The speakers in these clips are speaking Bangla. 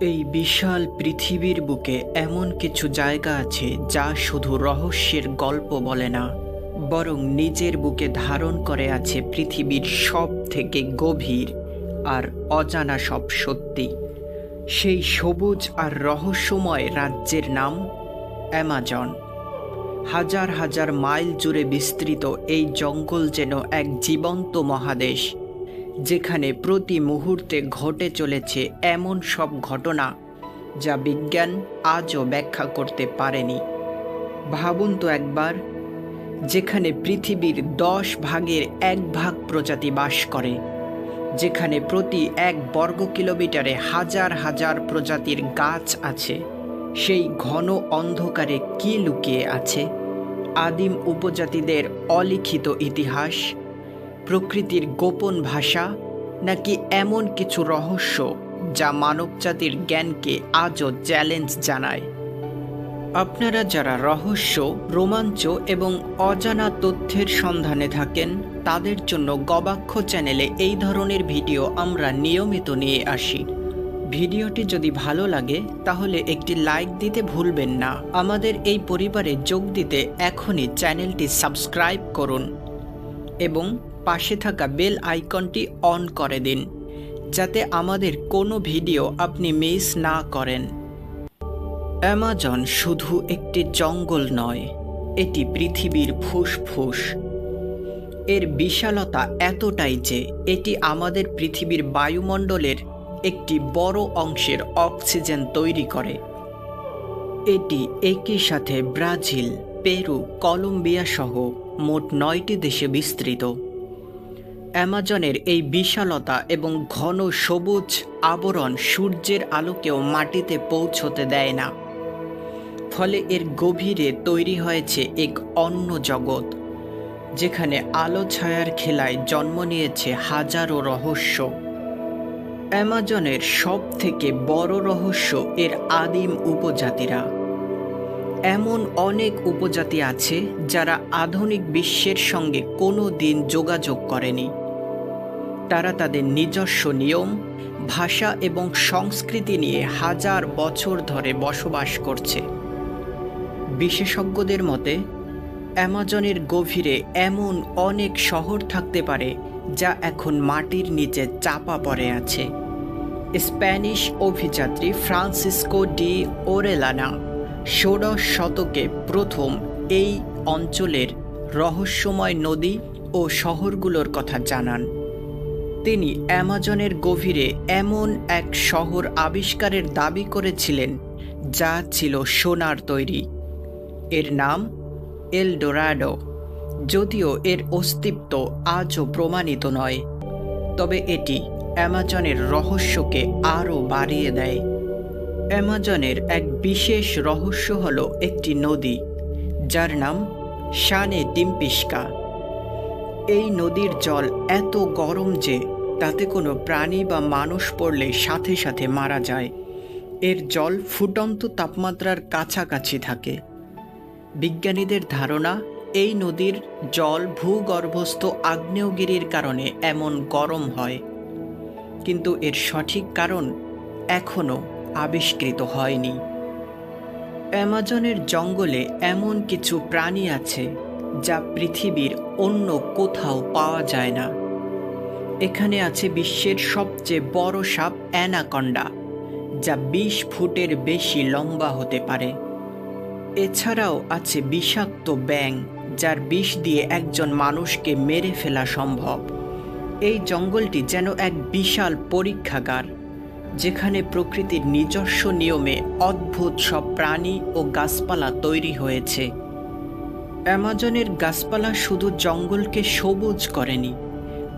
এই বিশাল পৃথিবীর বুকে এমন কিছু জায়গা আছে যা শুধু রহস্যের গল্প বলে না, বরং নিজের বুকে ধারণ করে আছে পৃথিবীর সব থেকে গভীর আর অজানা সব সত্যি। সেই সবুজ আর রহস্যময় রাজ্যের নাম অ্যামাজন। হাজার হাজার মাইল জুড়ে বিস্তৃত এই জঙ্গল যেন এক জীবন্ত মহাদেশ। যেখানে প্রতি মুহূর্তে ঘটে চলেছে এমন সব ঘটনা যা বিজ্ঞান আজও ব্যাখ্যা করতে পারেনি। ভাবুন তো একবার, যেখানে পৃথিবীর দশ ভাগের এক ভাগ প্রজাতি বাস করে, যেখানে প্রতি এক বর্গ কিলোমিটারে হাজার হাজার প্রজাতির গাছ আছে, সেই ঘন অন্ধকারে কি লুকিয়ে আছে? আদিম উপজাতিদের অলিখিত ইতিহাস প্রকৃতির গোপন ভাষা নাকি এমন কিছু রহস্য যা মানবজাতির জ্ঞানকে আজও চ্যালেঞ্জ জানায়? আপনারা যারা রহস্য, রোমাঞ্চ এবং অজানা তথ্যের সন্ধানে থাকেন, তাদের জন্য গবাক্ষ চ্যানেলে এই ধরনের ভিডিও আমরা নিয়মিত নিয়ে আসি। ভিডিওটি যদি ভালো লাগে, তাহলে একটি লাইক দিতে ভুলবেন না। আমাদের এই পরিবারে যোগ দিতে এখনই চ্যানেলটি সাবস্ক্রাইব করুন। এবং পাশে থাকা বেল আইকনটি অন করে দিন, যাতে আমাদের কোনো ভিডিও আপনি মিস না করেন। অ্যামাজন শুধু একটি জঙ্গল নয়, এটি পৃথিবীর ফুসফুস। এর বিশালতা এতটাই যে এটি আমাদের পৃথিবীর বায়ুমণ্ডলের একটি বড় অংশের অক্সিজেন তৈরি করে। এটি একই সাথে ব্রাজিল, পেরু কলম্বিয়া সহ মোট নয়টি দেশে বিস্তৃত। অ্যামাজনের এই বিশালতা এবং ঘন সবুজ আবরণ সূর্যের আলোকেও মাটিতে পৌঁছতে দেয় না। ফলে এর গভীরে তৈরি হয়েছে এক অন্য জগৎ, যেখানে আলো ছায়ার খেলায় জন্ম নিয়েছে হাজারো রহস্য। অ্যামাজনের সব থেকে বড় রহস্য এর আদিম উপজাতিরা। এমন অনেক উপজাতি আছে যারা আধুনিক বিশ্বের সঙ্গে কোনো দিন যোগাযোগ করেনি। তারা তাদের নিজস্ব নিয়ম, ভাষা এবং সংস্কৃতি নিয়ে হাজার বছর ধরে বসবাস করছে। বিশেষজ্ঞদের মতে, অ্যামাজনের গভীরে এমন অনেক শহর থাকতে পারে যা এখন মাটির নিচে চাপা পড়ে আছে। স্প্যানিশ অভিযাত্রী ফ্রান্সিসকো ডি ওরেলানা ষোড়শ শতকে প্রথম এই অঞ্চলের রহস্যময় নদী ও শহরগুলোর কথা জানান। তিনি অ্যামাজনের গভীরে এমন এক শহর আবিষ্কারের দাবি করেছিলেন, যা ছিল সোনার তৈরি। এর নাম এলডোরাডো, যদিও এর অস্তিত্ব আজও প্রমাণিত নয়, তবে এটি অ্যামাজনের রহস্যকে আরও বাড়িয়ে দেয়। অ্যামাজনের এক বিশেষ রহস্য হল একটি নদী, যার নাম শানে টিম্পিস্কা এই নদীর জল এত গরম যে তাতে কোনো প্রাণী বা মানুষ পড়লে সাথে সাথে মারা যায়। এর জল ফুটন্ত তাপমাত্রার কাছাকাছি থাকে। বিজ্ঞানীদের ধারণা, এই নদীর জল ভূগর্ভস্থ আগ্নেয়গিরির কারণে এমন গরম হয়। কিন্তু এর সঠিক কারণ এখনও আবিষ্কৃত হয়নি। অ্যামাজনের জঙ্গলে এমন কিছু প্রাণী আছে যা পৃথিবীর অন্য কোথাও পাওয়া যায় না। এখানে আছে বিশ্বের সবচেয়ে বড় সাপ অ্যানাকন্ডা, যা বিশ ফুটের বেশি লম্বা হতে পারে। এছাড়াও আছে বিষাক্ত ব্যাং যার বিষ দিয়ে একজন মানুষকে মেরে ফেলা সম্ভব। এই জঙ্গলটি যেন এক বিশাল পরীক্ষাগার। যেখানে প্রকৃতির নিজস্ব নিয়মে অদ্ভুত সব প্রাণী ও গাছপালা তৈরি হয়েছে। অ্যামাজনের গাছপালা শুধু জঙ্গলকে সবুজ করেনি,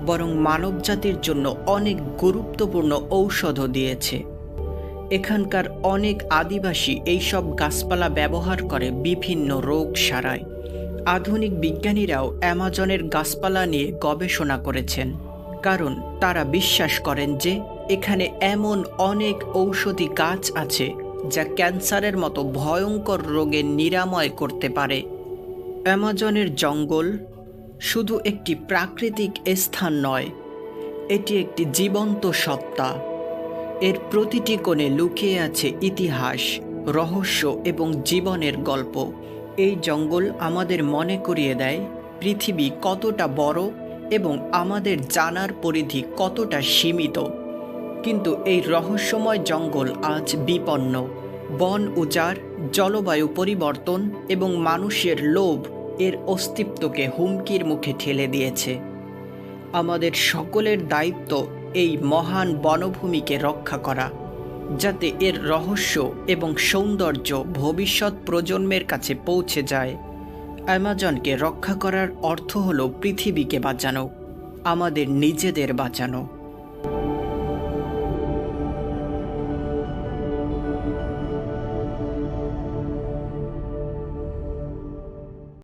বরং মানবজাতির জন্য অনেক গুরুত্বপূর্ণ ঔষধও দিয়েছে। এখানকার অনেক আদিবাসী এইসব গাছপালা ব্যবহার করে বিভিন্ন রোগ সারায়। আধুনিক বিজ্ঞানীরাও অ্যামাজনের গাছপালা নিয়ে গবেষণা করেছেন, কারণ তারা বিশ্বাস করেন যে এখানে এমন অনেক ঔষধি গাছ আছে যা ক্যান্সারের মতো ভয়ঙ্কর রোগের নিরাময় করতে পারে। অ্যামাজনের জঙ্গল শুধু একটি প্রাকৃতিক স্থান নয়, এটি একটি জীবন্ত সত্তা। এর প্রতিটি কোণে লুকিয়ে আছে ইতিহাস, রহস্য এবং জীবনের গল্প। এই জঙ্গল আমাদের মনে করিয়ে দেয় পৃথিবী কতটা বড় এবং আমাদের জানার পরিধি কতটা সীমিত। কিন্তু এই রহস্যময় জঙ্গল আজ বিপন্ন। বন উজাড়, জলবায়ু পরিবর্তন এবং মানুষের লোভ এর অস্তিত্বকে হুমকির মুখে ঠেলে দিয়েছে। আমাদের সকলের দায়িত্ব এই মহান বনভূমিকে রক্ষা করা, যাতে এর রহস্য এবং সৌন্দর্য ভবিষ্যৎ প্রজন্মের কাছে পৌঁছে যায়। অ্যামাজনকে রক্ষা করার অর্থ হলো পৃথিবীকে বাঁচানো, আমাদের নিজেদের বাঁচানো।